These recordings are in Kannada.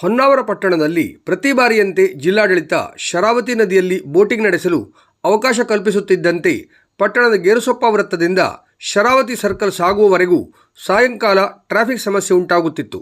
ಹೊನ್ನಾವರ ಪಟ್ಟಣದಲ್ಲಿ ಪ್ರತಿ ಬಾರಿಯಂತೆ ಜಿಲ್ಲಾಡಳಿತ ಶರಾವತಿ ನದಿಯಲ್ಲಿ ಬೋಟಿಂಗ್ ನಡೆಸಲು ಅವಕಾಶ ಕಲ್ಪಿಸುತ್ತಿದ್ದಂತೆ ಪಟ್ಟಣದ ಗೇರುಸೊಪ್ಪ ವೃತ್ತದಿಂದ ಶರಾವತಿ ಸರ್ಕಲ್ ಸಾಗುವವರೆಗೂ ಸಾಯಂಕಾಲ ಟ್ರಾಫಿಕ್ ಸಮಸ್ಯೆ ಉಂಟಾಗುತ್ತಿತ್ತು.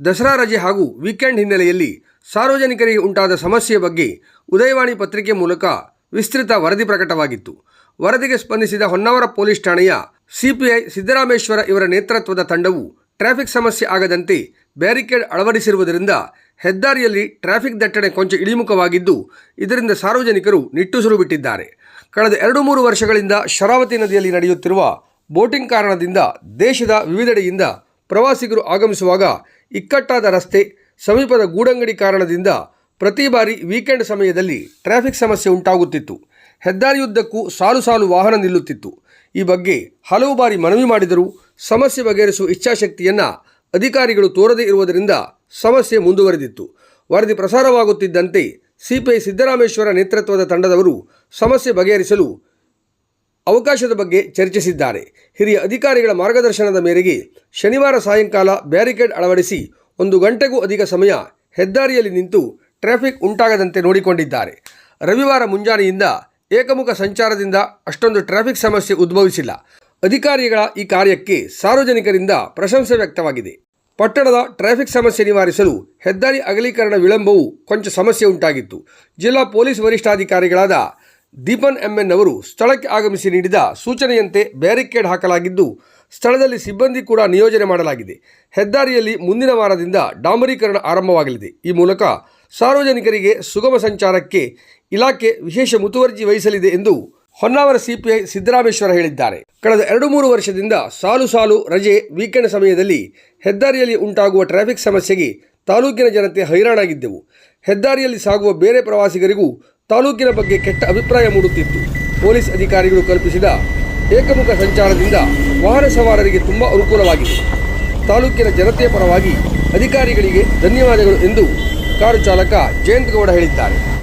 ದಸರಾ ರಜೆ ಹಾಗೂ ವೀಕೆಂಡ್ ಹಿನ್ನೆಲೆಯಲ್ಲಿ ಸಾರ್ವಜನಿಕರಿಗೆ ಉಂಟಾದ ಸಮಸ್ಯೆಯ ಬಗ್ಗೆ ಉದಯವಾಣಿ ಪತ್ರಿಕೆ ಮೂಲಕ ವಿಸ್ತೃತ ವರದಿ ಪ್ರಕಟವಾಗಿತ್ತು. ವರದಿಗೆ ಸ್ಪಂದಿಸಿದ ಹೊನ್ನಾವರ ಪೊಲೀಸ್ ಠಾಣೆಯ ಸಿಪಿಐ ಸಿದ್ದರಾಮೇಶ್ವರ ಇವರ ನೇತೃತ್ವದ ತಂಡವು ಟ್ರಾಫಿಕ್ ಸಮಸ್ಯೆ ಆಗದಂತೆ ಬ್ಯಾರಿಕೇಡ್ ಅಳವಡಿಸಿರುವುದರಿಂದ ಹೆದ್ದಾರಿಯಲ್ಲಿ ಟ್ರಾಫಿಕ್ ದಟ್ಟಣೆ ಕೊಂಚ ಇಳಿಮುಖವಾಗಿದ್ದು, ಇದರಿಂದ ಸಾರ್ವಜನಿಕರು ನಿಟ್ಟುಸಿರು ಬಿಟ್ಟಿದ್ದಾರೆ. ಕಳೆದ ಎರಡು ಮೂರು ವರ್ಷಗಳಿಂದ ಶರಾವತಿ ನದಿಯಲ್ಲಿ ನಡೆಯುತ್ತಿರುವ ಬೋಟಿಂಗ್ ಕಾರಣದಿಂದ ದೇಶದ ವಿವಿಧೆಡೆಯಿಂದ ಪ್ರವಾಸಿಗರು ಆಗಮಿಸುವಾಗ ಇಕ್ಕಟ್ಟಾದ ರಸ್ತೆ, ಸಮೀಪದ ಗೂಡಂಗಡಿ ಕಾರಣದಿಂದ ಪ್ರತಿ ಬಾರಿ ವೀಕೆಂಡ್ ಸಮಯದಲ್ಲಿ ಟ್ರಾಫಿಕ್ ಸಮಸ್ಯೆ ಉಂಟಾಗುತ್ತಿತ್ತು. ಹೆದ್ದಾರಿಯುದ್ದಕ್ಕೂ ಸಾಲು ಸಾಲು ವಾಹನ ನಿಲ್ಲುತ್ತಿತ್ತು. ಈ ಬಗ್ಗೆ ಹಲವು ಬಾರಿ ಮನವಿ ಮಾಡಿದರೂ ಸಮಸ್ಯೆ ಬಗೆಹರಿಸುವ ಇಚ್ಛಾಶಕ್ತಿಯನ್ನು ಅಧಿಕಾರಿಗಳು ತೋರದೇ ಇರುವುದರಿಂದ ಸಮಸ್ಯೆ ಮುಂದುವರೆದಿತ್ತು. ವರದಿ ಪ್ರಸಾರವಾಗುತ್ತಿದ್ದಂತೆ ಸಿಪಿಐ ಸಿದ್ದರಾಮೇಶ್ವರ ನೇತೃತ್ವದ ತಂಡದವರು ಸಮಸ್ಯೆ ಬಗೆಹರಿಸಲು ಅವಕಾಶದ ಬಗ್ಗೆ ಚರ್ಚಿಸಿದ್ದಾರೆ. ಹಿರಿಯ ಅಧಿಕಾರಿಗಳ ಮಾರ್ಗದರ್ಶನದ ಮೇರೆಗೆ ಶನಿವಾರ ಸಾಯಂಕಾಲ ಬ್ಯಾರಿಕೇಡ್ ಅಳವಡಿಸಿ ಒಂದು ಗಂಟೆಗೂ ಅಧಿಕ ಸಮಯ ಹೆದ್ದಾರಿಯಲ್ಲಿ ನಿಂತು ಟ್ರಾಫಿಕ್ ಉಂಟಾಗದಂತೆ ನೋಡಿಕೊಂಡಿದ್ದಾರೆ. ರವಿವಾರ ಮುಂಜಾನೆಯಿಂದ ಏಕಮುಖ ಸಂಚಾರದಿಂದ ಅಷ್ಟೊಂದು ಟ್ರಾಫಿಕ್ ಸಮಸ್ಯೆ ಉದ್ಭವಿಸಿಲ್ಲ. ಅಧಿಕಾರಿಗಳ ಈ ಕಾರ್ಯಕ್ಕೆ ಸಾರ್ವಜನಿಕರಿಂದ ಪ್ರಶಂಸೆ ವ್ಯಕ್ತವಾಗಿದೆ. ಪಟ್ಟಣದ ಟ್ರಾಫಿಕ್ ಸಮಸ್ಯೆ ನಿವಾರಿಸಲು ಹೆದ್ದಾರಿ ಅಗಲೀಕರಣ ವಿಳಂಬವು ಕೊಂಚ ಸಮಸ್ಯೆ ಉಂಟಾಗಿತ್ತು. ಜಿಲ್ಲಾ ಪೊಲೀಸ್ ವರಿಷ್ಠಾಧಿಕಾರಿಗಳಾದ ದೀಪನ್ ಎಂಎನ್ ಅವರು ಸ್ಥಳಕ್ಕೆ ಆಗಮಿಸಿ ನೀಡಿದ ಸೂಚನೆಯಂತೆ ಬ್ಯಾರಿಕೇಡ್ ಹಾಕಲಾಗಿದ್ದು, ಸ್ಥಳದಲ್ಲಿ ಸಿಬ್ಬಂದಿ ಕೂಡ ನಿಯೋಜನೆ ಮಾಡಲಾಗಿದೆ. ಹೆದ್ದಾರಿಯಲ್ಲಿ ಮುಂದಿನ ವಾರದಿಂದ ಡಾಂಬರೀಕರಣ ಆರಂಭವಾಗಲಿದೆ. ಈ ಮೂಲಕ ಸಾರ್ವಜನಿಕರಿಗೆ ಸುಗಮ ಸಂಚಾರಕ್ಕೆ ಇಲಾಖೆ ವಿಶೇಷ ಮುತುವರ್ಜಿ ವಹಿಸಲಿದೆ ಎಂದು ಹೊನ್ನಾವರ ಸಿಪಿಐ ಸಿದ್ದರಾಮೇಶ್ವರ ಹೇಳಿದ್ದಾರೆ. ಕಳೆದ ಎರಡು ಮೂರು ವರ್ಷದಿಂದ ಸಾಲು ಸಾಲು ರಜೆ ವೀಕೆಂಡ್ ಸಮಯದಲ್ಲಿ ಹೆದ್ದಾರಿಯಲ್ಲಿ ಉಂಟಾಗುವ ಟ್ರಾಫಿಕ್ ಸಮಸ್ಯೆಗೆ ತಾಲೂಕಿನ ಜನತೆ ಹೈರಾಣಾಗಿದ್ದೆವು. ಹೆದ್ದಾರಿಯಲ್ಲಿ ಸಾಗುವ ಬೇರೆ ಪ್ರವಾಸಿಗರಿಗೂ ತಾಲೂಕಿನ ಬಗ್ಗೆ ಕೆಟ್ಟ ಅಭಿಪ್ರಾಯ ಮೂಡುತ್ತಿತ್ತು. ಪೊಲೀಸ್ ಅಧಿಕಾರಿಗಳು ಕಲ್ಪಿಸಿದ ಏಕಮುಖ ಸಂಚಾರದಿಂದ ವಾಹನ ಸವಾರರಿಗೆ ತುಂಬ ಅನುಕೂಲವಾಗಿದೆ. ತಾಲೂಕಿನ ಜನತೆಯ ಪರವಾಗಿ ಅಧಿಕಾರಿಗಳಿಗೆ ಧನ್ಯವಾದಗಳು ಎಂದು ಕಾರು ಚಾಲಕ ಜಯಂತ್ ಗೌಡ ಹೇಳಿದ್ದಾರೆ.